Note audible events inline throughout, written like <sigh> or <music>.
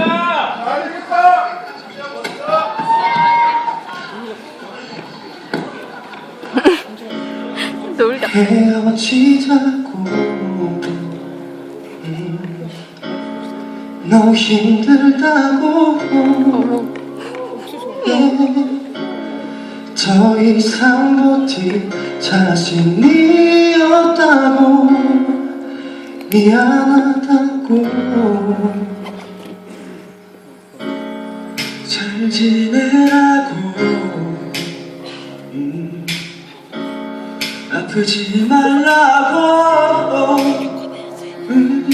<laughs> 음. 너무 힘들다고. 음. 더 이상 버틸 자신이 없다고. 미안하다고. 지내라고. 음, 아프지 말라고. 음,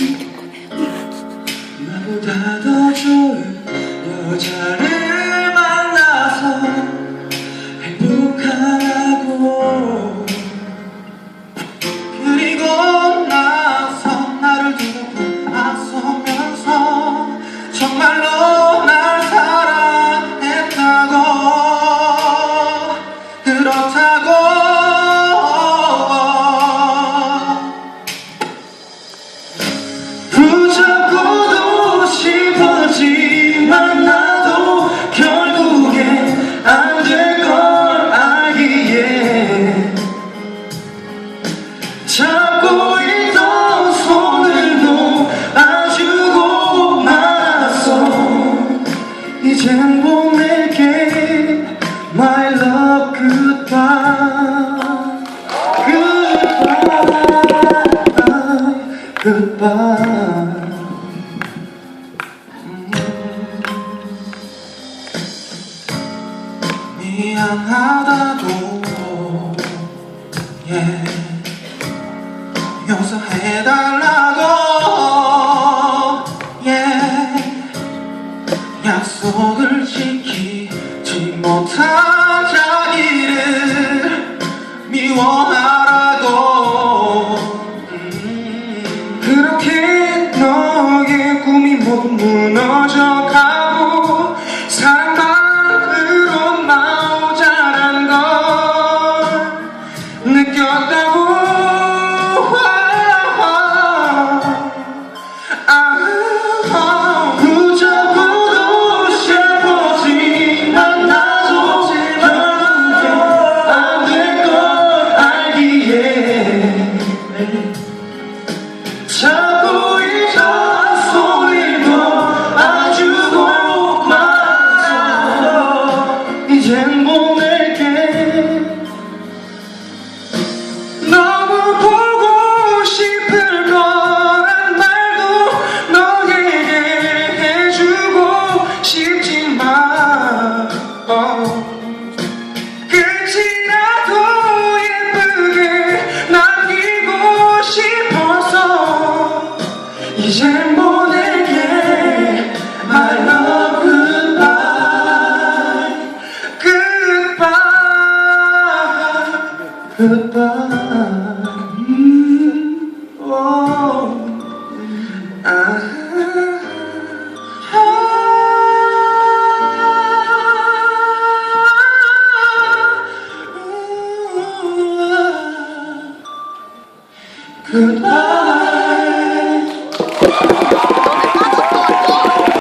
나보다 더 그렇다고. 붙잡고도 싶었지만 나도 결국엔 안 될 걸 알기에 잡고 있던 손을 놓아주고 말았어. 이젠 보낼게. My love 미안하다고 yeah. 용서해달라고 yeah. 약속을 지키지 못한 미워하라고 음. 그렇게 너의 꿈이 모두 무너져가고 끝이라도 예쁘게 남기고 싶어서 이젠 보낼게 My love goodbye Goodbye Goodbye 그 밤.